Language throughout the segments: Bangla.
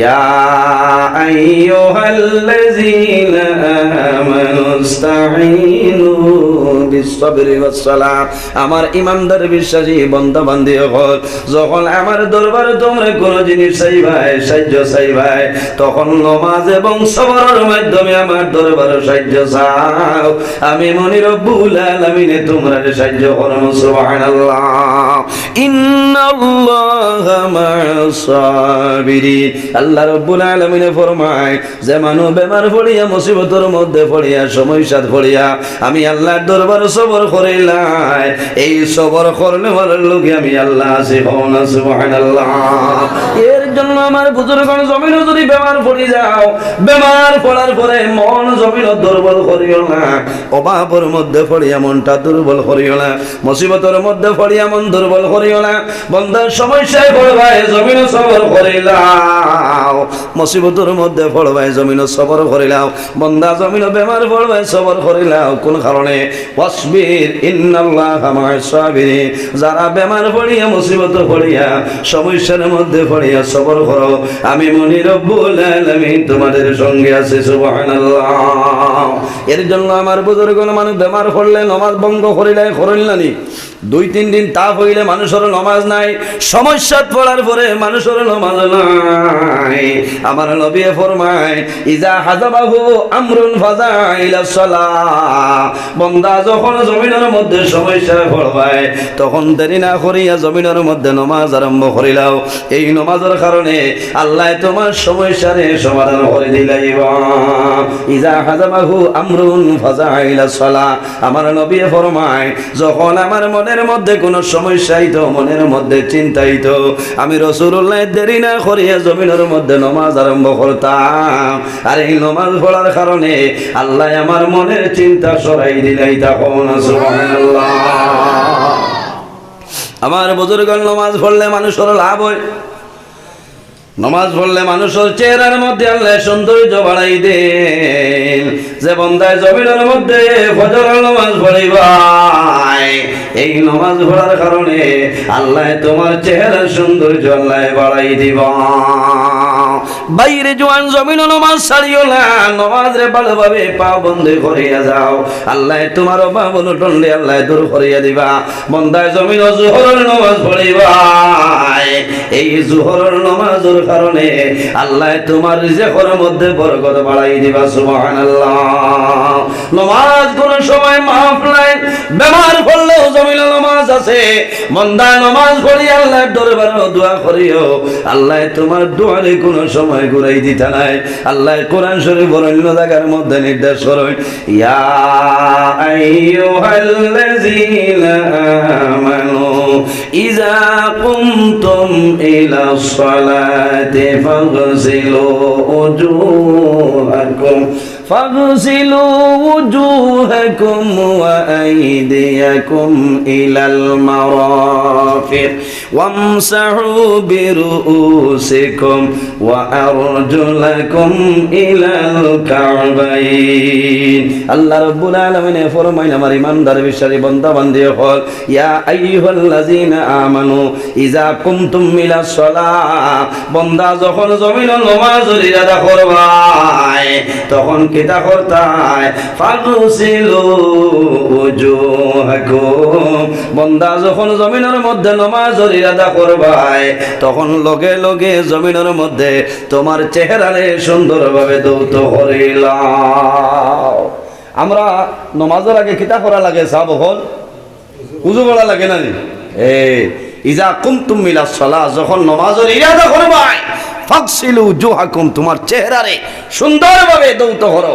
ইয়া আইয়ুহাল্লাযীনা আমানু ইসতাঈনু বিস-সাবরি ওয়াস-সালাহ আমার ইমানদার বিশ্বাসী বান্দা বান্দি হল যখন আমার দরবারে তোমরা কোন জিনিস চাইবাই, সাহায্য চাইবাই, তখন নমাজ এবং সবরের মাধ্যমে আমার দরবারে সাহায্য চাও। আমি মনি রব্বুল আলামিনে তোমরা সাহায্য করো, সুবহানাল্লাহ। ইন্নাল্লাহা মা'আস-সাবিরিন। আল্লাহ রব্বুল আলমিনে ফরমায়, যে মানু বেমার ফড়িয়া মুসিবতর মধ্যে ফড়িয়া সময় সাত ফড়িয়া আমি আল্লাহর দরবার সবর করিলাই এই সবর করলে লোকে আমি আল্লাহ আছি ভাবনা সুবহানাল্লাহ। জন্য আমার বুজুরগণ জমিন যদি বেমার পড়ি যাও, বেমার পড়ার পরে মন জমিন দুর্বল করিও না। অভাবের মধ্যে পড়িয়া মনটা দুর্বল করিও না। মুসিবতের মধ্যে পড়িয়া মন দুর্বল করিও না। বন্ধের সমস্যায় পড়বায় জমিন সবর করিলাও। মুসিবতের মধ্যে পড়বাই জমিন সবর করিলাও বন্ধা জমিন বেমার পড়বাই সবর করিলাও, কোন কারণে? ওয়াসবির ইন্নাল্লাহ মা'আস সাবিরিন। যারা বেমার পড়িয়া, মুসিবত পড়িয়া, সমস্যার মধ্যে পড়িয়া সবর করো। আমি মনি রব্বুল আলামিন তোমাদের সঙ্গে আছি, সুবহানাল্লাহ। এর জন্য আমার বুজুর্গ মানুষ বেমার পড়লে নমাজ ভঙ্গ করিলে করিলানি দুই, তিন দিন তাপ হইলে মানুষের নমাজ নাই, সমস্যা পড়ার পরে মানুষের নমাজ নাই। আমার নবী ফরমায়, ইজা হাজাবাহু আমরুন ফাজাইলা সালাহ বন্দা যখন জমিনের মধ্যে সমস্যা পড়বায় তখন দেরি না করিয়া জমিনের মধ্যে নমাজ আরম্ভ করিলাও। এই নমাজের কারণে আল্লাহ তোমার সমস্যারে সমাধান করে দিলাইব। ইজা হাজাবাহু আমরুন ফাজাইলা সালাহ আমার নবী ফরমায়, যখন আমার মনের মধ্যে কোনো সমস্যাই তো মনের মধ্যে চিন্তাই তো আমি রসুল্লাহ দেরি না করিয়া জমিনের মধ্যে নমাজ আরম্ভ করতাম। আর এই নমাজ পড়ার কারণে আল্লাহ আমার মনের চিন্তা সরাই দিলাই তখন আমার বুজুর্গ নমাজ পড়লে মানুষের লাভ হয়। নমাজ পড়লে মানুষের চেহারার মধ্যে আল্লাহ সৌন্দর্য বাড়াই দেন। যে বন্দায় জমিনের মধ্যে ফজরের নমাজ পড়িবাই এই নমাজ পড়ার কারণে আল্লাহ তোমার চেহারার সৌন্দর্য আল্লাহ বাড়াই দিবা বাইরে জোয়ান জমিন নমাজ ছাড়িও না নমাজ রে ভালোভাবে পা বন্ধ করিয়া যাও। আল্লাহ তোমার পা বলো টন্ডে আল্লাহ দূর করিয়া দিবা। বন্দায় জমিন জোহরের নমাজ পড়িবাই এই জোহরের নমাজের কারণে আল্লাহ তোমার রিজেকের মধ্যে বরকত বাড়াই দিবা, সুবহানাল্লাহ। নমাজ কোন সময় মাফ নাই। বেমার পড়লেও জমিন নমাজ আছে। মন্দা নমাজ পড়ি দরবারে দোয়া করিও। আল্লাহ, তোমার দোয়ারে কোন সময় ঘুরাই দিতে নাই। আল্লাহ, কোরআন শরীফ অন্য জায়গার মধ্যে নির্দেশ করেন। ইয়া কুমতুম ইলা فاغسلوا وجوهكم وأيديكم إلى المرافق وامسحوا برؤوسكم وأرجلكم إلى الكعبين الله رب العالمين فرمائن আমার ইমানদার বিশ্বাসী বান্দা বান্দি হল ইয়া আইয়ুহাল্লাযীনা আমানু ইযা কুমতুম ইলা সালাহ বান্দা যখন জমিন নামাজের ইরাদা করবাই তখন কিতা করতাই ফাগসিলু উজুহাকুম। বান্দা যখন জমিনের মধ্যে নামাজের ইরাদা করবাই তখন লগে লগে জমিনের মধ্যে তোমার চেহারারে সুন্দরভাবে দৌত করিলাম। আমরা নমাজের আগে কিতা করা লাগে সাব হল? উজু করা লাগে না নি? এই ইজা কুমতুম মিলা সালা যখন নমাজের ইরাদা করবাই ফাকসিলু জোহাকুম তোমার চেহারারে সুন্দরভাবে দৌত হরো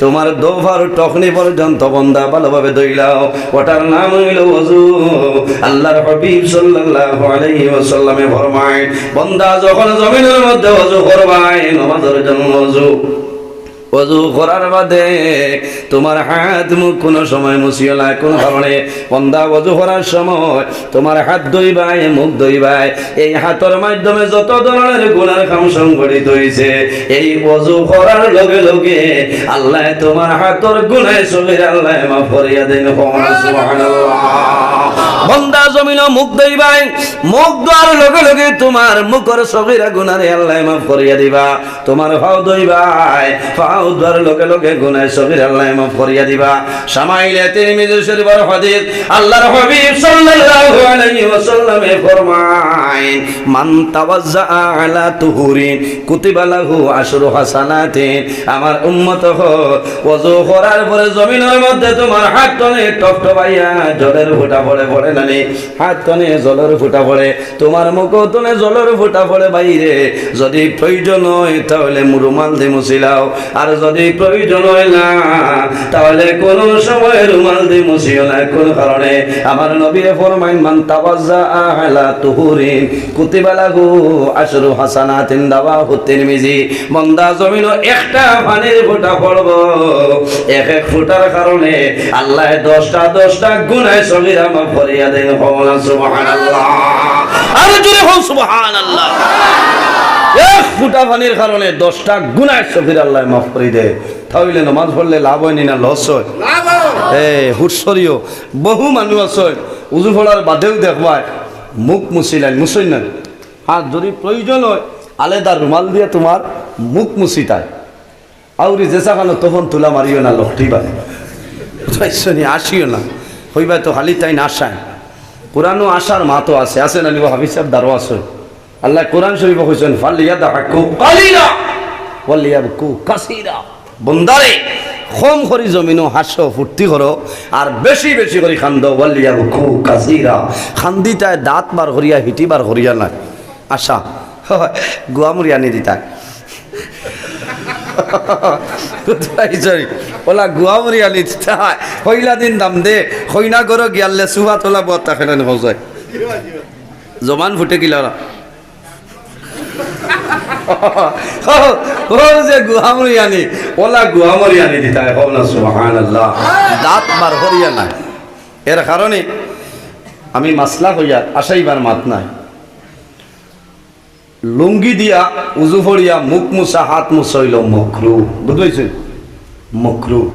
তোমার দোভার টকনি পর্যন্ত বন্দা ভালোভাবে দইলাও ওটার নাম হইল ওযু। আল্লাহর হাবিব সাল্লাল্লাহু আলাইহি ওয়াসাল্লামে ফরমায়, বন্দা যখন জমিনের মধ্যে ওযু করবায়, নামাজের জন্য ওযু। অজু করার বাদে তোমার হাত মুখ কোনো সময় মুছিও না কোন কারণে। বন্দা অজু করার সময় তোমার হাত ধইবাই মুখ ধইবাই এই হাতের মাধ্যমে যত ধরনের গুণার কাম সংগঠিত হয়েছে, এই অজু করার লগে লগে আল্লাহ তোমার হাতর গুণায় সবের আল্লাহ মাফ করিয়া দেন। সুবহানাল্লাহ। বন্দা জমিন মুখ দইবাই মুখ দেওয়ার লগে লগে তোমার মুখর সবিরা গুনারে আল্লাহ মাফ করিয়া দিবা। তোমার ভাও দইবাই ভাও দেওয়ার লগে লগে গুনায় সবির আল্লাহ মাফ করিয়া দিবা। সামাইলে তিনি মিজু শরীফের হাদিস আল্লাহর হাবিব সাল্লাল্লাহু আলাইহি ওয়াসাল্লামে ফরমায় মান তাওয়াজ্জা আলা তুহুরিন কুতিবা লাহু আশরু হাসানাতিন। আমার উম্মত হো, ওযু করার পরে জমিনের মধ্যে তোমার হাত তলে টপটপাইয়া জলের ফোঁটা পড়ে পড়ে নানি হাত তনে জলের ফোঁটা পড়ে, তোমার মুখ তনে জলের ফোঁটা পড়ে বাইরে। যদি প্রয়োজন হয় তাহলে রুমাল দিয়ে মুছিলাও আর যদি প্রয়োজন হয় না, তাহলে কোন সময় রুমাল দিয়ে মুছিও না। কোন কারণে? আমার নবী ফরমাইন, মান তাওয়াজ্জা আলা তুহুরিন কুতিবা লাহু আশরু হাসানাতিন দাওয়াহু তিরমিজি। মন্দা জমিন একটা পানির ফোঁটা পড়ব। এক এক ফোঁটার কারণে আল্লাহ দশটা দশটা গুনায় সগিরা মাফ সুবহানাল্লাহ। আর জোরে হও সুবহানাল্লাহ। এক ফুটা পানির কারণে দশটা সফির আল্লাহ মাফ করে দেয়। তাহলে নমাজ পড়লে লাভ হয়নি না লস হয়? এ হুটসরিও বহু মানুষ আছে উজু ফলার বাদেও দেখবায়। মুখ মুছিলেন মুছই না। আর যদি প্রয়োজন হয় আলাদা রুমাল দিয়ে তোমার মুখ মুছিতায়। আউরি জেসা কানো তখন তুলা মারিও না লহটিবা বুঝাইছনি আসিও না। হইবা তো খালি তাই নাসায় কোরআনও আসার মাতো আছে। আছে না নিব হাফিজ সাহেব? দারো আছে আল্লাহ কোরআন শরীফ কইছেন ফালিয়া দাহাকু কালিলা ওয়ালিয়াবকু কাসীরা। বন্দারে কম করি জমিনও হাসো, ফুর্তি করো, আর বেশি বেশি করে খান্দ, ওয়ালিয়াবকু কাসীরা। খান্দিতায় দাঁত বার করিয়া, হিটি বার করিয়া না আশা গুয়ামুরি আনি দিতায়। সরি ওলা গুয়ামুরি দিতায় হইলা দিন দাম দে হইনা করো গিয়ালে সুহা তোলা হজায় জমান ফুটে ও যে আনি আনি দিতা হও না সুবহানাল্লাহ দাঁত বার হরিয়া না এর কারণে আমি মাসলা হইয়া আসাইবার মাত নাই লুঙ্গি দিয়া উজু ফড়িয়া মুখ মুছা হাত মুসাইল মকরু। বুঝতে মকরু।